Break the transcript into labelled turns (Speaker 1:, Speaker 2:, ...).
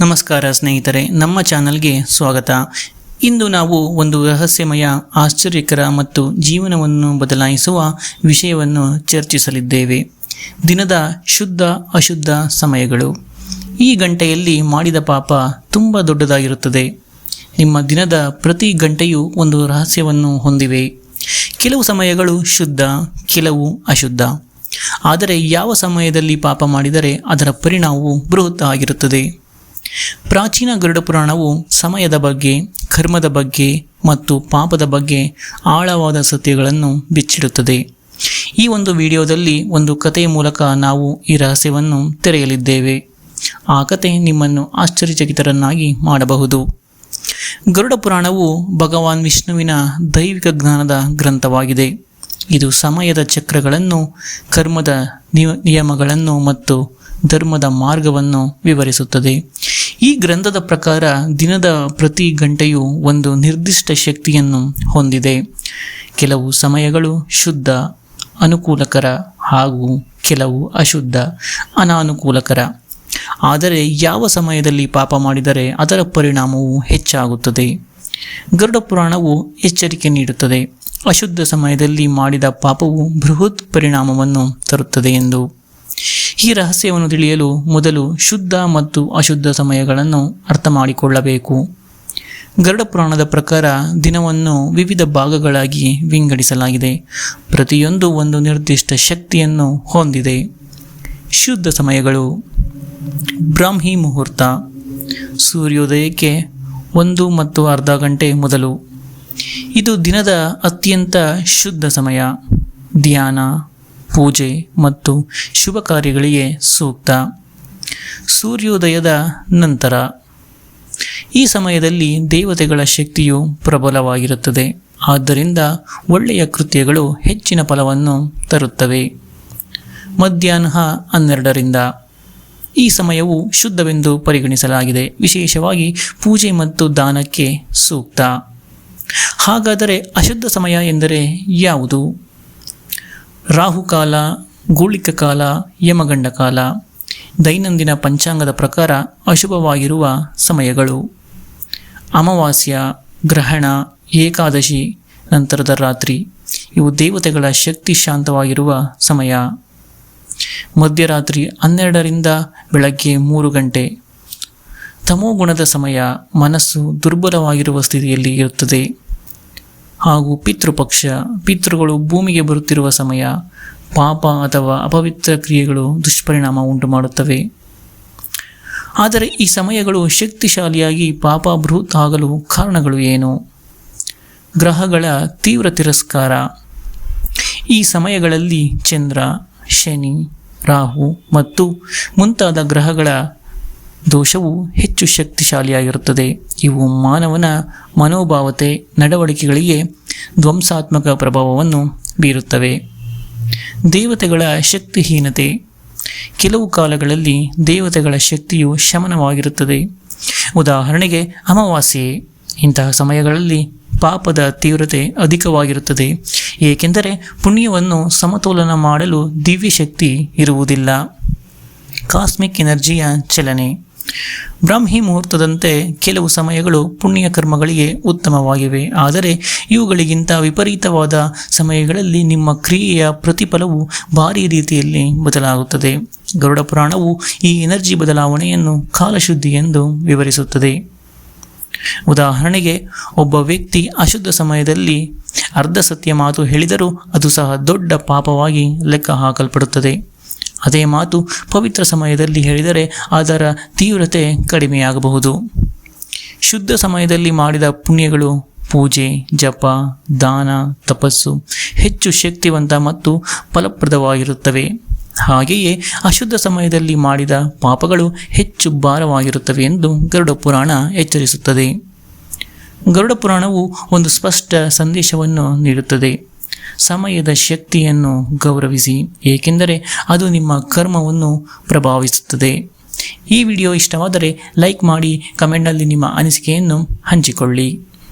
Speaker 1: ನಮಸ್ಕಾರ ಸ್ನೇಹಿತರೆ, ನಮ್ಮ ಚಾನಲ್ಗೆ ಸ್ವಾಗತ. ಇಂದು ನಾವು ಒಂದು ರಹಸ್ಯಮಯ, ಆಶ್ಚರ್ಯಕರ ಮತ್ತು ಜೀವನವನ್ನು ಬದಲಾಯಿಸುವ ವಿಷಯವನ್ನು ಚರ್ಚಿಸಲಿದ್ದೇವೆ. ದಿನದ ಶುದ್ಧ, ಅಶುದ್ಧ ಸಮಯಗಳು. ಈ ಗಂಟೆಯಲ್ಲಿ ಮಾಡಿದ ಪಾಪ ತುಂಬ ದೊಡ್ಡದಾಗಿರುತ್ತದೆ. ನಿಮ್ಮ ದಿನದ ಪ್ರತಿ ಗಂಟೆಯೂ ಒಂದು ರಹಸ್ಯವನ್ನು ಹೊಂದಿವೆ. ಕೆಲವು ಸಮಯಗಳು ಶುದ್ಧ, ಕೆಲವು ಅಶುದ್ಧ. ಆದರೆ ಯಾವ ಸಮಯದಲ್ಲಿ ಪಾಪ ಮಾಡಿದರೆ ಅದರ ಪರಿಣಾಮವು ಬೃಹತ್ ಆಗಿರುತ್ತದೆ ಪ್ರಾಚೀನ ಗರುಡ ಪುರಾಣವು ಸಮಯದ ಬಗ್ಗೆ, ಕರ್ಮದ ಬಗ್ಗೆ ಮತ್ತು ಪಾಪದ ಬಗ್ಗೆ ಆಳವಾದ ಸತ್ಯಗಳನ್ನು ಬಿಚ್ಚಿಡುತ್ತದೆ. ಈ ಒಂದು ವಿಡಿಯೋದಲ್ಲಿ ಒಂದು ಕಥೆಯ ಮೂಲಕ ನಾವು ಈ ರಹಸ್ಯವನ್ನು ತೆರೆಯಲಿದ್ದೇವೆ. ಆ ಕತೆ ನಿಮ್ಮನ್ನು ಆಶ್ಚರ್ಯಚಕಿತರನ್ನಾಗಿ ಮಾಡಬಹುದು. ಗರುಡ ಪುರಾಣವು ಭಗವಾನ್ ವಿಷ್ಣುವಿನ ದೈವಿಕ ಜ್ಞಾನದ ಗ್ರಂಥವಾಗಿದೆ. ಇದು ಸಮಯದ ಚಕ್ರಗಳನ್ನು, ಕರ್ಮದ ನಿಯ- ನಿಯಮಗಳನ್ನು ಮತ್ತು ಧರ್ಮದ ಮಾರ್ಗವನ್ನು ವಿವರಿಸುತ್ತದೆ. ಈ ಗ್ರಂಥದ ಪ್ರಕಾರ ದಿನದ ಪ್ರತಿ ಗಂಟೆಯು ಒಂದು ನಿರ್ದಿಷ್ಟ ಶಕ್ತಿಯನ್ನು ಹೊಂದಿದೆ. ಕೆಲವು ಸಮಯಗಳು ಶುದ್ಧ, ಅನುಕೂಲಕರ ಹಾಗೂ ಕೆಲವು ಅಶುದ್ಧ, ಅನಾನುಕೂಲಕರ. ಆದರೆ ಯಾವ ಸಮಯದಲ್ಲಿ ಪಾಪ ಮಾಡಿದರೆ ಅದರ ಪರಿಣಾಮವು ಹೆಚ್ಚಾಗುತ್ತದೆ. ಗರುಡ ಪುರಾಣವು ಎಚ್ಚರಿಕೆ ನೀಡುತ್ತದೆ. ಅಶುದ್ಧ ಸಮಯದಲ್ಲಿ ಮಾಡಿದ ಪಾಪವು ಬೃಹತ್ ಪರಿಣಾಮವನ್ನು ತರುತ್ತದೆ ಎಂದು. ಈ ರಹಸ್ಯವನ್ನು ತಿಳಿಯಲು ಮೊದಲು ಶುದ್ಧ ಮತ್ತು ಅಶುದ್ಧ ಸಮಯಗಳನ್ನು ಅರ್ಥ ಮಾಡಿಕೊಳ್ಳಬೇಕು ಗರುಡ ಪುರಾಣದ ಪ್ರಕಾರ ದಿನವನ್ನು ವಿವಿಧ ಭಾಗಗಳಾಗಿ ವಿಂಗಡಿಸಲಾಗಿದೆ. ಪ್ರತಿಯೊಂದು ಒಂದು ನಿರ್ದಿಷ್ಟ ಶಕ್ತಿಯನ್ನು ಹೊಂದಿದೆ. ಶುದ್ಧ ಸಮಯಗಳು. ಬ್ರಾಹ್ಮಿ ಮುಹೂರ್ತ. ಸೂರ್ಯೋದಯಕ್ಕೆ ಒಂದು ಮತ್ತು ಅರ್ಧ ಗಂಟೆ ಮೊದಲು. ಇದು ದಿನದ ಅತ್ಯಂತ ಶುದ್ಧ ಸಮಯ. ಧ್ಯಾನ. ಪೂಜೆ ಮತ್ತು ಶುಭ ಕಾರ್ಯಗಳಿಗೆ ಸೂಕ್ತ. ಸೂರ್ಯೋದಯದ ನಂತರ. ಈ ಸಮಯದಲ್ಲಿ ದೇವತೆಗಳ ಶಕ್ತಿಯು ಪ್ರಬಲವಾಗಿರುತ್ತದೆ. ಆದ್ದರಿಂದ ಒಳ್ಳೆಯ ಕೃತ್ಯಗಳು ಹೆಚ್ಚಿನ ಫಲವನ್ನು ತರುತ್ತವೆ. ಮಧ್ಯಾಹ್ನ ಹನ್ನೆರಡರಿಂದ. ಈ ಸಮಯವು ಶುದ್ಧವೆಂದು ಪರಿಗಣಿಸಲಾಗಿದೆ. ವಿಶೇಷವಾಗಿ ಪೂಜೆ ಮತ್ತು ದಾನಕ್ಕೆ ಸೂಕ್ತ. ಹಾಗಾದರೆ ಅಶುದ್ಧ ಸಮಯ ಎಂದರೆ ಯಾವುದು? ರಾಹುಕಾಲ, ಗೋಳಿಕ ಕಾಲ, ಯಮಗಂಡ ಕಾಲ, ದೈನಂದಿನ ಪಂಚಾಂಗದ ಪ್ರಕಾರ ಅಶುಭವಾಗಿರುವ ಸಮಯಗಳು. ಅಮಾವಾಸ್ಯ, ಗ್ರಹಣ, ಏಕಾದಶಿ, ನಂತರದ ರಾತ್ರಿ, ಇವು ದೇವತೆಗಳ ಶಕ್ತಿ ಶಾಂತವಾಗಿರುವ ಸಮಯ. ಮಧ್ಯರಾತ್ರಿ ಹನ್ನೆರಡರಿಂದ ಬೆಳಗ್ಗೆ ಮೂರು ಗಂಟೆ. ತಮೋಗುಣದ ಸಮಯ ಮನಸ್ಸು ದುರ್ಬಲವಾಗಿರುವ ಸ್ಥಿತಿಯಲ್ಲಿ ಇರುತ್ತದೆ. ಹಾಗೂ ಪಿತೃಪಕ್ಷ, ಪಿತೃಗಳು ಭೂಮಿಗೆ ಬರುತ್ತಿರುವ ಸಮಯ, ಪಾಪ ಅಥವಾ ಅಪವಿತ್ರ ಕ್ರಿಯೆಗಳು ದುಷ್ಪರಿಣಾಮ ಉಂಟು ಮಾಡುತ್ತವೆ ಆದರೆ ಈ ಸಮಯಗಳು ಶಕ್ತಿಶಾಲಿಯಾಗಿ ಪಾಪ ಬೃಹತ್ ಆಗಲು ಕಾರಣಗಳು ಏನು? ಗ್ರಹಗಳ ತೀವ್ರ ತಿರಸ್ಕಾರ. ಈ ಸಮಯಗಳಲ್ಲಿ ಚಂದ್ರ, ಶನಿ, ರಾಹು ಮತ್ತು ಮುಂತಾದ ಗ್ರಹಗಳ ದೋಷವು ಹೆಚ್ಚು ಶಕ್ತಿಶಾಲಿಯಾಗಿರುತ್ತದೆ. ಇವು ಮಾನವನ ಮನೋಭಾವತೆ, ನಡವಳಿಕೆಗಳಿಗೆ ಧ್ವಂಸಾತ್ಮಕ ಪ್ರಭಾವವನ್ನು ಬೀರುತ್ತವೆ. ದೇವತೆಗಳ ಶಕ್ತಿಹೀನತೆ. ಕೆಲವು ಕಾಲಗಳಲ್ಲಿ ದೇವತೆಗಳ ಶಕ್ತಿಯು ಶಮನವಾಗಿರುತ್ತದೆ. ಉದಾಹರಣೆಗೆ ಅಮಾವಾಸ್ಯೆ. ಇಂತಹ ಸಮಯಗಳಲ್ಲಿ ಪಾಪದ ತೀವ್ರತೆ ಅಧಿಕವಾಗಿರುತ್ತದೆ. ಏಕೆಂದರೆ ಪುಣ್ಯವನ್ನು ಸಮತೋಲನ ಮಾಡಲು ದಿವ್ಯ ಶಕ್ತಿ ಇರುವುದಿಲ್ಲ. ಕಾಸ್ಮಿಕ್ ಎನರ್ಜಿಯ ಚಲನೆ. ಬ್ರಾಹ್ಮಿ ಮುಹೂರ್ತದಂತೆ ಕೆಲವು ಸಮಯಗಳು ಪುಣ್ಯ ಕರ್ಮಗಳಿಗೆ ಉತ್ತಮವಾಗಿವೆ. ಆದರೆ ಇವುಗಳಿಗಿಂತ ವಿಪರೀತವಾದ ಸಮಯಗಳಲ್ಲಿ ನಿಮ್ಮ ಕ್ರಿಯೆಯ ಪ್ರತಿಫಲವು ಭಾರೀ ರೀತಿಯಲ್ಲಿ ಬದಲಾಗುತ್ತದೆ. ಗರುಡ ಪುರಾಣವು ಈ ಎನರ್ಜಿ ಬದಲಾವಣೆಯನ್ನು ಕಾಲಶುದ್ಧಿ ಎಂದು ವಿವರಿಸುತ್ತದೆ. ಉದಾಹರಣೆಗೆ, ಒಬ್ಬ ವ್ಯಕ್ತಿ ಅಶುದ್ಧ ಸಮಯದಲ್ಲಿ ಅರ್ಧ ಸತ್ಯ ಮಾತು ಹೇಳಿದರೂ ಅದು ಸಹ ದೊಡ್ಡ ಪಾಪವಾಗಿ ಲೆಕ್ಕ ಹಾಕಲ್ಪಡುತ್ತದೆ. ಅದೇ ಮಾತು ಪವಿತ್ರ ಸಮಯದಲ್ಲಿ ಹೇಳಿದರೆ ಅದರ ತೀವ್ರತೆ ಕಡಿಮೆಯಾಗಬಹುದು. ಶುದ್ಧ ಸಮಯದಲ್ಲಿ ಮಾಡಿದ ಪುಣ್ಯಗಳು ಪೂಜೆ, ಜಪ, ದಾನ, ತಪಸ್ಸು ಹೆಚ್ಚು ಶಕ್ತಿವಂತ ಮತ್ತು ಫಲಪ್ರದವಾಗಿರುತ್ತವೆ. ಹಾಗೆಯೇ ಅಶುದ್ಧ ಸಮಯದಲ್ಲಿ ಮಾಡಿದ ಪಾಪಗಳು ಹೆಚ್ಚು ಭಾರವಾಗಿರುತ್ತವೆ ಎಂದು ಗರುಡ ಪುರಾಣ ಎಚ್ಚರಿಸುತ್ತದೆ. ಗರುಡ ಪುರಾಣವು ಒಂದು ಸ್ಪಷ್ಟ ಸಂದೇಶವನ್ನು ನೀಡುತ್ತದೆ. ಸಮಯದ ಶಕ್ತಿಯನ್ನು ಗೌರವಿಸಿ, ಏಕೆಂದರೆ ಅದು ನಿಮ್ಮ ಕರ್ಮವನ್ನು ಪ್ರಭಾವಿಸುತ್ತದೆ. ಈ ವಿಡಿಯೋ ಇಷ್ಟವಾದರೆ ಲೈಕ್ ಮಾಡಿ, ಕಮೆಂಟ್ನಲ್ಲಿ ನಿಮ್ಮ ಅನಿಸಿಕೆಯನ್ನು ಹಂಚಿಕೊಳ್ಳಿ.